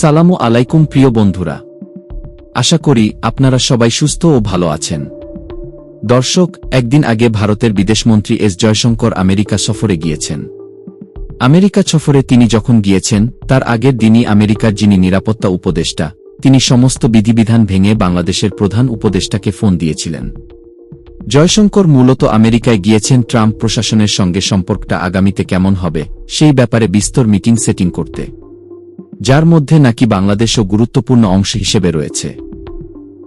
সালামু আলাইকুম প্রিয় বন্ধুরা। আশা করি আপনারা সবাই সুস্থ ও ভালো আছেন। দর্শক, একদিন আগে ভারতের বিদেশমন্ত্রী এস জয়শঙ্কর আমেরিকা সফরে গিয়েছেন। আমেরিকা সফরে তিনি যখন গিয়েছেন, তার আগের দিনই আমেরিকার যিনি নিরাপত্তা উপদেষ্টা, তিনি সমস্ত বিধিবিধান ভেঙে বাংলাদেশের প্রধান উপদেষ্টাকে ফোন দিয়েছিলেন। জয়শঙ্কর মূলত আমেরিকায় গিয়েছেন ট্রাম্প প্রশাসনের সঙ্গে সম্পর্কটা আগামীতে কেমন হবে, সেই ব্যাপারে বিস্তর মিটিং সেটিং করতে। যার মধ্যে নাকি বাংলাদেশও গুরুত্বপূর্ণ অংশ হিসেবে রয়েছে।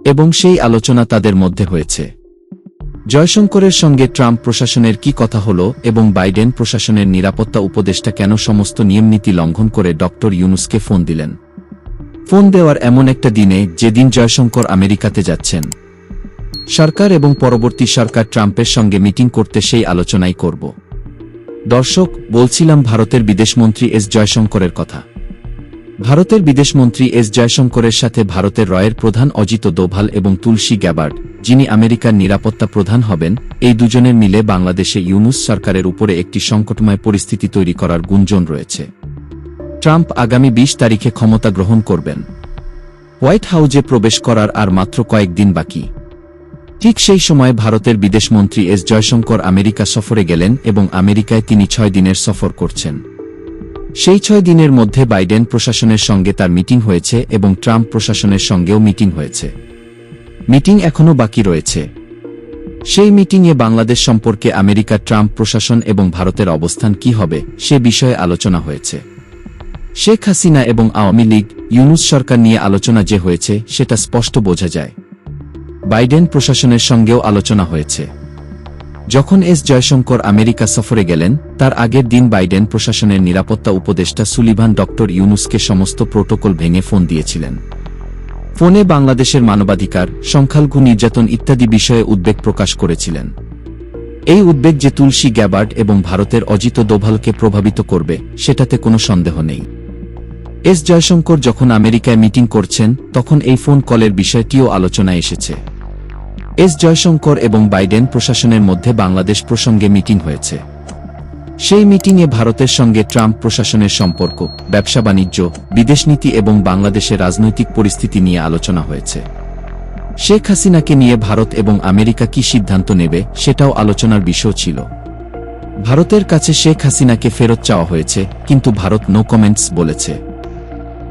এবং সেই আলোচনা তাদের মধ্যে হয়েছে। জয়শঙ্করের সঙ্গে ট্রাম্প প্রশাসনের কি কথা হল এবং বাইডেন প্রশাসনের নিরাপত্তা উপদেষ্টা কেন সমস্ত নিয়মনীতি লঙ্ঘন করে ড ইউনুসকে ফোন দিলেন। ফোন দেওয়ার এমন একটা দিনে যেদিন জয়শঙ্কর আমেরিকাতে যাচ্ছেন। সরকার এবং পরবর্তী সরকার ট্রাম্পের সঙ্গে মিটিং করতে সেই আলোচনাই করব। দর্শক, বলছিলাম ভারতের বিদেশমন্ত্রী এস জয়শঙ্করের কথা। ভারতের বিদেশমন্ত্রী এস জয়শঙ্করের সাথে ভারতের রয়ের প্রধান অজিত দোভাল এবং তুলসী গ্যাবার্ড, যিনি আমেরিকার নিরাপত্তা প্রধান হবেন, এই দুজনের মিলে বাংলাদেশে ইউনুস সরকারের উপরে একটি সংকটময় পরিস্থিতি তৈরি করার গুঞ্জন রয়েছে। ট্রাম্প আগামী ২০ তারিখে ক্ষমতা গ্রহণ করবেন। হোয়াইট হাউজে প্রবেশ করার আর মাত্র কয়েকদিন বাকি। ঠিক সেই সময় ভারতের বিদেশমন্ত্রী এস জয়শঙ্কর আমেরিকা সফরে গেলেন এবং আমেরিকায় তিনি ছয় দিনের সফর করছেন। সেই ছয় দিনের মধ্যে বাইডেন প্রশাসনের সঙ্গে তার মিটিং হয়েছে এবং ট্রাম্প প্রশাসনের সঙ্গেও মিটিং হয়েছে। মিটিং এখনও বাকি রয়েছে। সেই মিটিংয়ে বাংলাদেশ সম্পর্কে আমেরিকার ট্রাম্প প্রশাসন এবং ভারতের অবস্থান কি হবে, সে বিষয়ে আলোচনা হয়েছে। শেখ হাসিনা এবং আওয়ামী লীগ, ইউনুস সরকার নিয়ে আলোচনা যে হয়েছে, সেটা স্পষ্ট বোঝা যায়। বাইডেন প্রশাসনের সঙ্গেও আলোচনা হয়েছে। যখন এস জয়শঙ্কর আমেরিকা সফরে গেলেন, তার আগের দিন বাইডেন প্রশাসনের নিরাপত্তা উপদেষ্টা সুলিভান ডক্টর ইউনুসকে সমস্ত প্রোটোকল ভেঙে ফোন দিয়েছিলেন। ফোনে বাংলাদেশের মানবাধিকার, সংখ্যালঘু নির্যাতন ইত্যাদি বিষয়ে উদ্বেগ প্রকাশ করেছিলেন। এই উদ্বেগ যে তুলসী গ্যাবার্ড এবং ভারতের অজিত দোভালকে প্রভাবিত করবে, সেটাতে কোনো সন্দেহ নেই। এস জয়শঙ্কর যখন আমেরিকায় মিটিং করছেন, তখন এই ফোন কলের বিষয়টিও আলোচনায় এসেছে। এস জয়শঙ্কর এবং বাইডেন প্রশাসনের মধ্যে বাংলাদেশ প্রসঙ্গে মিটিং হয়েছে। সেই মিটিংয়ে ভারতের সঙ্গে ট্রাম্প প্রশাসনের সম্পর্ক, ব্যবসা বাণিজ্য বিদেশনীতি এবং বাংলাদেশের রাজনৈতিক পরিস্থিতি নিয়ে আলোচনা হয়েছে। শেখ হাসিনাকে নিয়ে ভারত এবং আমেরিকা কি সিদ্ধান্ত নেবে, সেটাও আলোচনার বিষয় ছিল। ভারতের কাছে শেখ হাসিনাকে ফেরত চাওয়া হয়েছে, কিন্তু ভারত নো কমেন্টস বলেছে।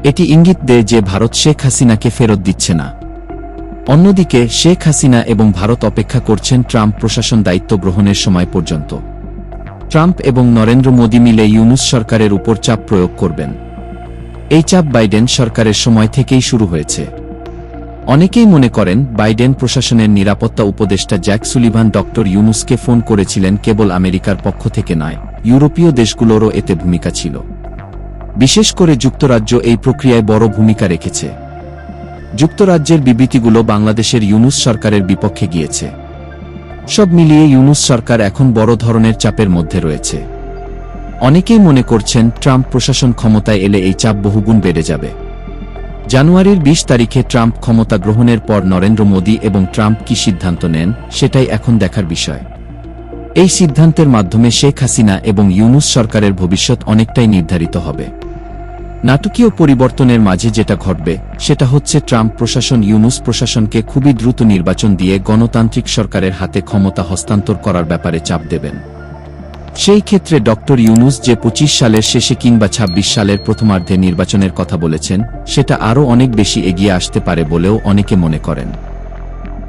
এটি ইঙ্গিত দেয় যে ভারত শেখ হাসিনাকে ফেরত দিচ্ছে না। অন্যদিকে, শেখ হাসিনা এবং ভারত অপেক্ষা করছেন ট্রাম্প প্রশাসন দায়িত্ব গ্রহণের সময় পর্যন্ত। ট্রাম্প এবং নরেন্দ্র মোদী মিলে ইউনুস সরকারের উপর চাপ প্রয়োগ করবেন। এই চাপ বাইডেন সরকারের সময় থেকেই শুরু হয়েছে। অনেকেই মনে করেন, বাইডেন প্রশাসনের নিরাপত্তা উপদেষ্টা জ্যাক সুলিভান ডক্টর ইউনুসকে ফোন করেছিলেন কেবল আমেরিকার পক্ষ থেকে নয়, ইউরোপীয় দেশগুলোরও এতে ভূমিকা ছিল। বিশেষ করে যুক্তরাজ্য এই প্রক্রিয়ায় বড় ভূমিকা রেখেছে। যুক্তরাজ্যের বিবৃতিগুলো বাংলাদেশের ইউনুস সরকারের বিপক্ষে গিয়েছে। সব মিলিয়ে ইউনুস সরকার এখন বড় ধরনের চাপের মধ্যে রয়েছে। অনেকেই মনে করছেন ট্রাম্প প্রশাসন ক্ষমতায় এলে এই চাপ বহুগুণ বেড়ে যাবে। জানুয়ারির ২০ তারিখে ট্রাম্প ক্ষমতা গ্রহণের পর নরেন্দ্র মোদী এবং ট্রাম্প কি সিদ্ধান্ত নেন, সেটাই এখন দেখার বিষয়। এই সিদ্ধান্তের মাধ্যমে শেখ হাসিনা এবং ইউনুস সরকারের ভবিষ্যৎ অনেকটাই নির্ধারিত হবে। নাটকীয় পরিবর্তনের মাঝে যেটা ঘটবে, সেটা হচ্ছে ট্রাম্প প্রশাসন, ইউনুস প্রশাসনকে খুবই দ্রুত নির্বাচন দিয়ে গণতান্ত্রিক সরকারের হাতে ক্ষমতা হস্তান্তর করার ব্যাপারে চাপ দেবেন। সেই ক্ষেত্রে ডক্টর ইউনুস যে ২৫ সালের শেষে কিংবা ২৬ সালের প্রথমার্ধে নির্বাচনের কথা বলেছেন, সেটা আরও অনেক বেশি এগিয়ে আসতে পারে বলেও অনেকে মনে করেন।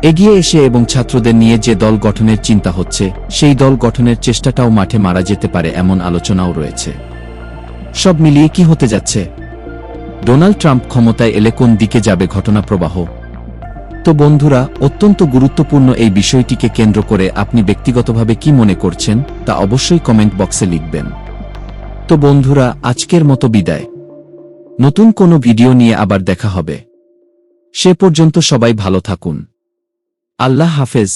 এগিয়ে এসে এবং ছাত্রদের নিয়ে যে দল গঠনের চিন্তা হচ্ছে, সেই দল গঠনের চেষ্টাটাও মাঠে মারা যেতে পারে এমন আলোচনাও রয়েছে। সব মিলিয়ে কি হতে যাচ্ছে? ডোনাল্ড ট্রাম্প ক্ষমতায় এলে কোন দিকে যাবে ঘটনা প্রবাহ? তো বন্ধুরা, অত্যন্ত গুরুত্বপূর্ণ এই বিষয়টিকে কেন্দ্র করে আপনি ব্যক্তিগতভাবে কি মনে করছেন তা অবশ্যই কমেন্ট বক্সে লিখবেন। তো বন্ধুরা, আজকের মতো বিদায়। নতুন কোনো ভিডিও নিয়ে আবার দেখা হবে। সে পর্যন্ত সবাই ভালো থাকুন। আল্লাহ হাফেজ।